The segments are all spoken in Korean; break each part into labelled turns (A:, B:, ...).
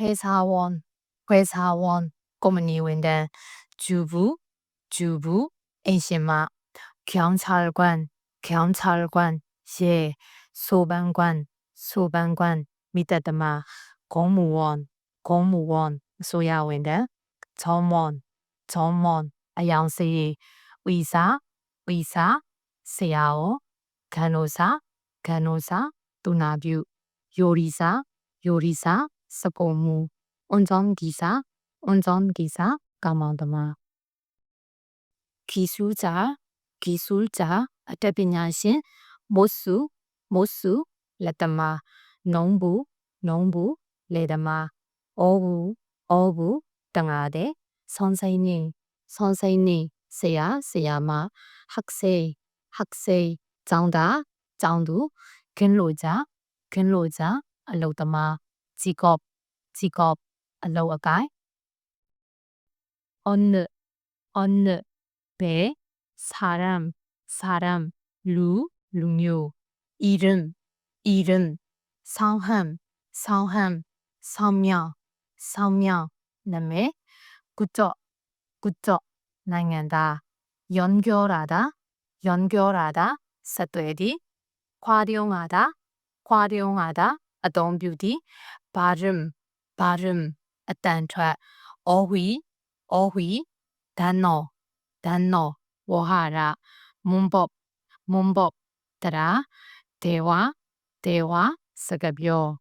A: 회사원, 회사원, 꼬문이 원단, 주부, 주부, 엔시마, 경찰관, 경찰관, 시, 소방관, 소방관, 미따드마, 공무원, 공무원, 소야 원단, 점원, 점원, 아양시, 의사, 의사, 세야오, 간호사, 간호사, 도나뷰, 요리사, 요리사, 스포무, 운전기사, 운전기사, 가만드마. 기술자, 기술자, 어태빈야신, 모수, 모수, 레타마, 농부, 농부, 레다마, 어부, 어부, 땅아대, 선생님, 선생님, 세야, 세야마, 학생, 학생, 장다, 장두, 근로자, 근로자, 알로다마, 직업, 직업, 알로아가이, 어느, 어느, 배, 사람, 사람, 루, 룽요, 이름, 이름, 성함, 성함, 성명, 성명, 남의, 구조, 구조, 나간다, 연결하다, 연결하다, 사퇴디, 활용하다, 활용하다, 뷰티, 발음, 발음, 트랙, 어휘, 어휘, 단어, 단어, 워하라, 문법, 문법, 따라, 대화, 대화, 서갑요.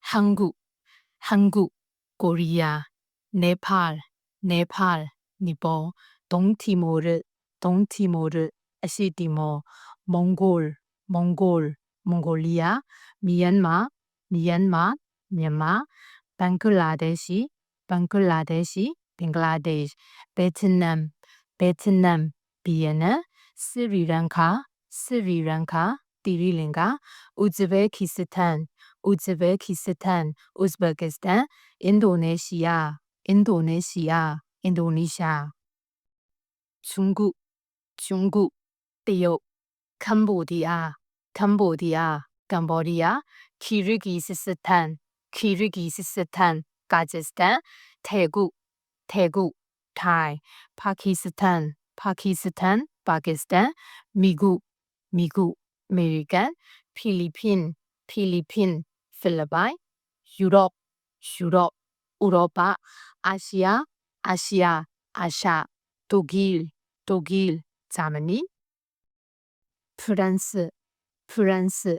A: 한국, 한국, 코리아, 네팔, 네팔, 니보, 동티모르, 동티모르, 아시티모, 몽골, 몽골, 몽골리아, 미얀마, Myanmar, Myanmar, Bangladeshi, Bangladeshi, Bangladesh, Vietnam, Vietnam, Vienna, Sri Lanka, Sri Lanka, Sri Lanka, Uzbekistan, Uzbekistan, Uzbekistan, Indonesia, Indonesia, Indonesia. Trung Quốc, Trung Quốc, တရုတ် Cambodia, Cambodia, 캄보디아, 캄보디아, 키르기스스탄, 키르기스스탄, 카자흐스탄, 태국, 태국, 타이, 파키스탄, 파키스탄, 파키스탄, 미국, 미국, 아메리칸, 필리핀, 필리핀, 필리핀, 유럽, 유럽, 우로파, 아시아, 아시아, 아시아, 독일, 독일, 자머니, 프랑스, 프랑스,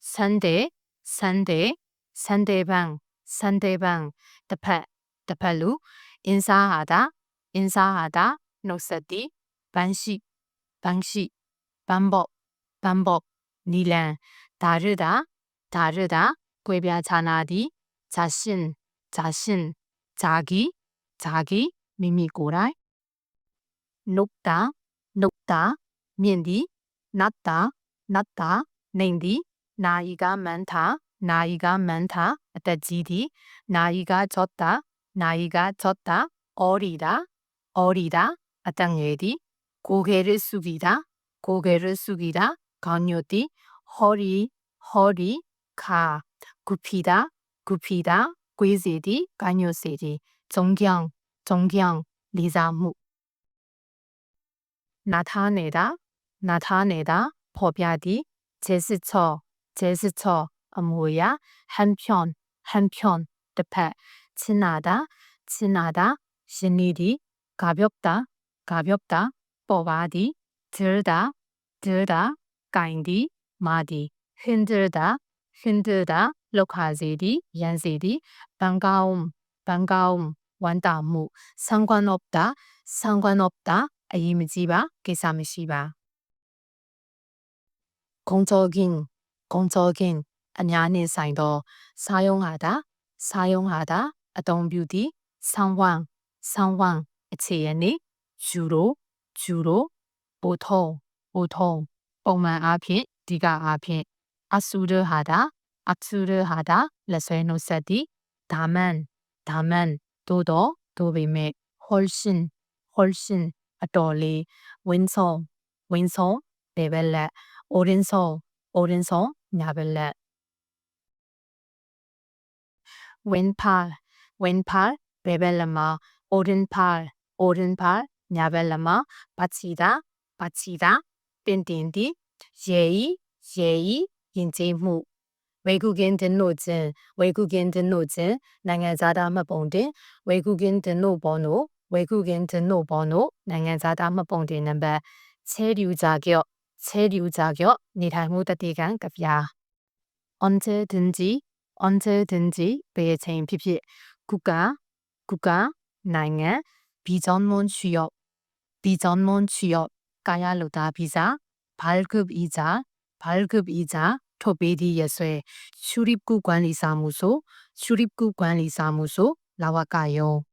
A: Sunday Sunday Sunday ဘန် Sunday ဘန်တစ်ဖက်တစ်ဖက်လူအင်းစားဟာတာအင်းစားဟာတာနှုတ်ဆက်သည်ဘန်ရှိဘန်ရှိဘန်ဘော့ဘန်ဘော့နီလန်ဒါရဒဒါရဒကွေပြားခြားနာသည်ဂျာရှင်ဂျာရှင်ဂျာဂီဂျာဂီမိမိကိုယ်တိုင်နုတ်တာနုတ်တာမြင့်သည်နတ်တာနတ်တာနိုင်သည် 나이가 많다, 나이가 많다, 아따지디, 나이가 졌다, 나이가 졌다, 어리다, 어리다, 아땅예디, 고개를 숙이다, 고개를 숙이다, 강요디, 허리, 허리, 가, 굽히다, 굽히다, 꾀세디, 강요세디, 존경, 존경, 리자무. 나타내다, 나타내다, 법야디, 제스처, 제스처, 뭐야, 한편, 한편, 대패, 친하다, 친하다, 신이디, 가볍다, 가볍다, 뽑아디, 들다, 들다, 까인디, 마디, 흔들다, 흔들다, lok하세디, 얀세디, 반가움, 반가움, 완다무, 상관없다, 상관없다, 아이무지바, 계사무시바. 공적인, ဂုံစောခင်အများနှင့်ဆိုင်သောစာယုံဟာတာစာယုံဟာတာအသုံးပြုသည့်ဆောင်းဝမ်ဆောင်းဝမ်အခြေအနေဂျူရိုဂျူရိုဘိုထုံဘိုထုံပုံမှန်အားဖြင့်ဒီကအားဖြင့်အဆူရဟာတာအဆူရဟာတာလက်ဆွဲနှုတ်ဆက်သည့်ဒါမန်ဒါမန်တို့တော့တို့ပေမဲ့ဟောလ်ရှင်ဟောလ်ရှင်အတော်လေးဝင်းဆောင်ဝင်းဆောင်ဒေဗလက်အိုရင်ဆောင်အိုရင်ဆောင် က်လက် 왼팔, 왼팔 ဘယ်ဘက်လက်မှာ 오른팔, 오른팔 ညာဘက်လက်မှာ 받치다, 받치다 ပင်တင်သည် 예의, 예의 ယဉ်ကျေးမှု 외국인 등록증, 외국인 등록증 နိုင်ငံသားသားမှတ်ပုံတင် 외국인 등록번호, 외국인 등록번호 နိုင်ငံသားသားမှတ်ပုံတင်နံပါတ် 체류 자격, 체류 자격 နေထိုင်မှုတတိကံကဗျာ 언제든지, 언제든지 ဘယ်အချိန်ဖြစ်ဖြစ် 국가, 국가 နိုင်ငံ 비전문 취업, 비전문 취업 ကာယလုပ်သားဗီဇ 발급 이자, 발급 이자 ထုတ်ပေးသည့်ရက်စွဲ 출입국 관리 사무소, 출입국 관리 사무소 လဝကယုံ